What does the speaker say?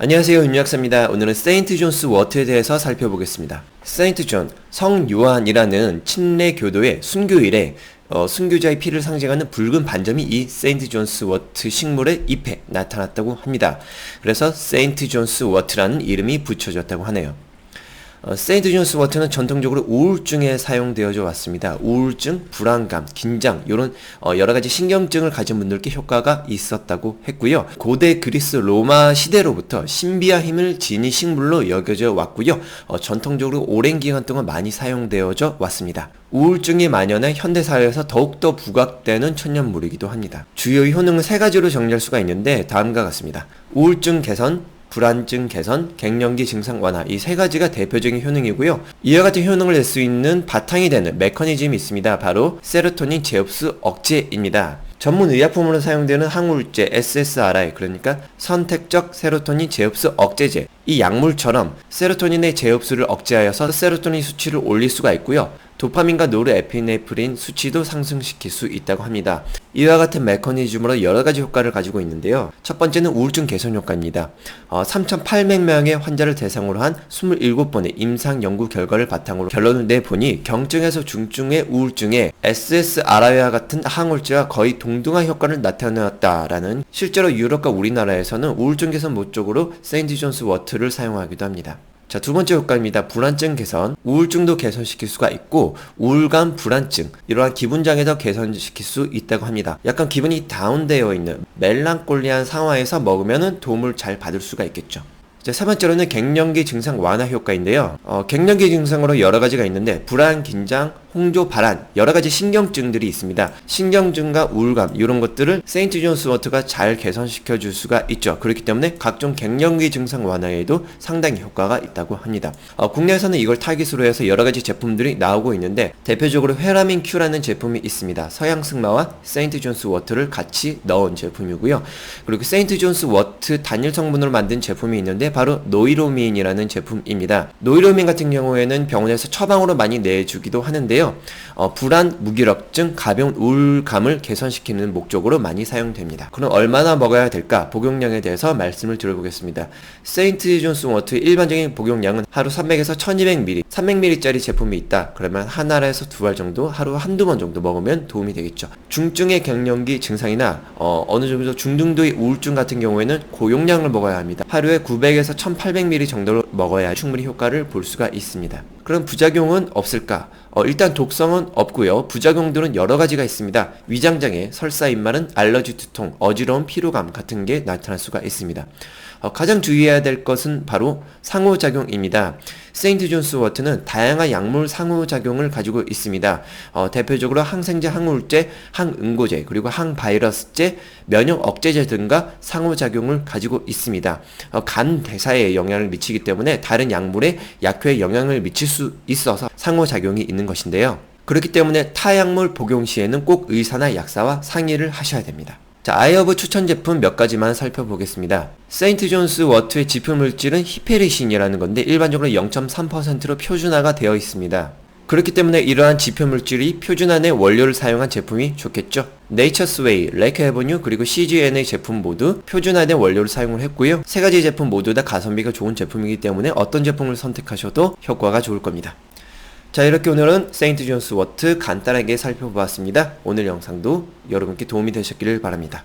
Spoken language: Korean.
안녕하세요 윤유학사입니다. 오늘은 세인트 존스 워트에 대해서 살펴보겠습니다. 세인트 존, 성 요한이라는 침례 교도의 순교일에 어, 순교자의 피를 상징하는 붉은 반점이 이 세인트 존스 워트 식물의 잎에 나타났다고 합니다. 그래서 세인트 존스 워트라는 이름이 붙여졌다고 하네요. 어, 세인트 존스 워트는 전통적으로 우울증에 사용되어져 왔습니다. 우울증, 불안감, 긴장 이런 어, 여러 가지 신경증을 가진 분들께 효과가 있었다고 했고요. 고대 그리스 로마 시대로부터 신비한 힘을 지닌 식물로 여겨져 왔고요. 어, 전통적으로 오랜 기간 동안 많이 사용되어져 왔습니다. 우울증이 만연해 현대 사회에서 더욱더 부각되는 천연물이기도 합니다. 주요 효능은 세 가지로 정리할 수가 있는데 다음과 같습니다. 우울증 개선, 불안증 개선, 갱년기 증상 완화 이 세 가지가 대표적인 효능이고요. 이와 같은 효능을 낼 수 있는 바탕이 되는 메커니즘이 있습니다. 바로 세로토닌 제흡수 억제입니다. 전문 의약품으로 사용되는 항우울제 SSRI 그러니까 선택적 세로토닌 제흡수 억제제 이 약물처럼 세로토닌의 제흡수를 억제하여서 세로토닌 수치를 올릴 수가 있고요. 도파민과 노르에피네프린 수치도 상승시킬 수 있다고 합니다. 이와 같은 메커니즘으로 여러 가지 효과를 가지고 있는데요. 첫 번째는 우울증 개선 효과입니다. 어, 3,800명의 환자를 대상으로 한 27번의 임상 연구 결과를 바탕으로 결론을 내보니 경증에서 중증의 우울증에 SSRI와 같은 항우울제와 거의 동등한 효과를 나타내었다라는 실제로 유럽과 우리나라에서는 우울증 개선 목적으로 세인트 존스 워트를 사용하기도 합니다. 자, 두 번째 효과입니다. 불안증 개선. 우울증도 개선시킬 수가 있고, 우울감, 불안증, 이러한 기분 장애도 개선시킬 수 있다고 합니다. 약간 기분이 다운되어 있는 멜랑콜리한 상황에서 먹으면 도움을 잘 받을 수가 있겠죠. 자, 세 번째로는 갱년기 증상 완화 효과인데요. 어, 갱년기 증상으로 여러 가지가 있는데, 불안, 긴장, 홍조, 발한 여러 가지 신경증들이 있습니다. 신경증과 우울감 이런 것들을 세인트 존스 워터가 잘 개선시켜 줄 수가 있죠. 그렇기 때문에 각종 갱년기 증상 완화에도 상당히 효과가 있다고 합니다. 어, 국내에서는 이걸 타깃으로 해서 여러 가지 제품들이 나오고 있는데 대표적으로 회라민 Q라는 제품이 있습니다. 서양 승마와 세인트 존스 워터를 같이 넣은 제품이고요. 그리고 세인트 존스 워터 단일 성분으로 만든 제품이 있는데 바로 노이로민이라는 제품입니다. 노이로민 같은 경우에는 병원에서 처방으로 많이 내주기도 하는데요. 어, 불안, 무기력증, 가벼운 우울감을 개선시키는 목적으로 많이 사용됩니다. 그럼 얼마나 먹어야 될까? 복용량에 대해서 말씀을 드려보겠습니다. 세인트 존스 워터의 일반적인 복용량은 하루 300에서 1200ml, 300ml짜리 제품이 있다. 그러면 하나에서 두 알 정도 하루 한두 번 정도 먹으면 도움이 되겠죠. 중증의 갱년기 증상이나 어, 어느 정도 중등도의 우울증 같은 경우에는 고용량을 먹어야 합니다. 하루에 900에서 1800ml 정도로 먹어야 충분히 효과를 볼 수가 있습니다. 그럼 부작용은 없을까? 어, 일단 독성은 없고요. 부작용들은 여러 가지가 있습니다. 위장장애, 설사 입마른 알러지 두통, 어지러운 피로감 같은 게 나타날 수가 있습니다. 어, 가장 주의해야 될 것은 바로 상호작용입니다. 세인트 존스 워트는 다양한 약물 상호작용을 가지고 있습니다. 어, 대표적으로 항생제, 항우울제, 항응고제, 그리고 항바이러스제, 면역 억제제 등과 상호작용을 가지고 있습니다. 어, 간 대사에 영향을 미치기 때문에 다른 약물에 약효에 영향을 미칠 수 있어서 상호작용이 있는 것인데요. 그렇기 때문에 타약물 복용 시에는 꼭 의사나 약사와 상의를 하셔야 됩니다. 자, 아이허브 추천 제품 몇 가지만 살펴보겠습니다. 세인트 존스 워트의 지표 물질은 히페리신이라는 건데 일반적으로 0.3%로 표준화가 되어 있습니다. 그렇기 때문에 이러한 지표 물질이 표준화의 원료를 사용한 제품이 좋겠죠. 네이처스웨이, 레크 에버뉴 그리고 CGN의 제품 모두 표준화된 원료를 사용을 했고요. 세 가지 제품 모두 다 가성비가 좋은 제품이기 때문에 어떤 제품을 선택하셔도 효과가 좋을 겁니다. 자 이렇게 오늘은 세인트 존스 워트 간단하게 살펴보았습니다. 오늘 영상도 여러분께 도움이 되셨기를 바랍니다.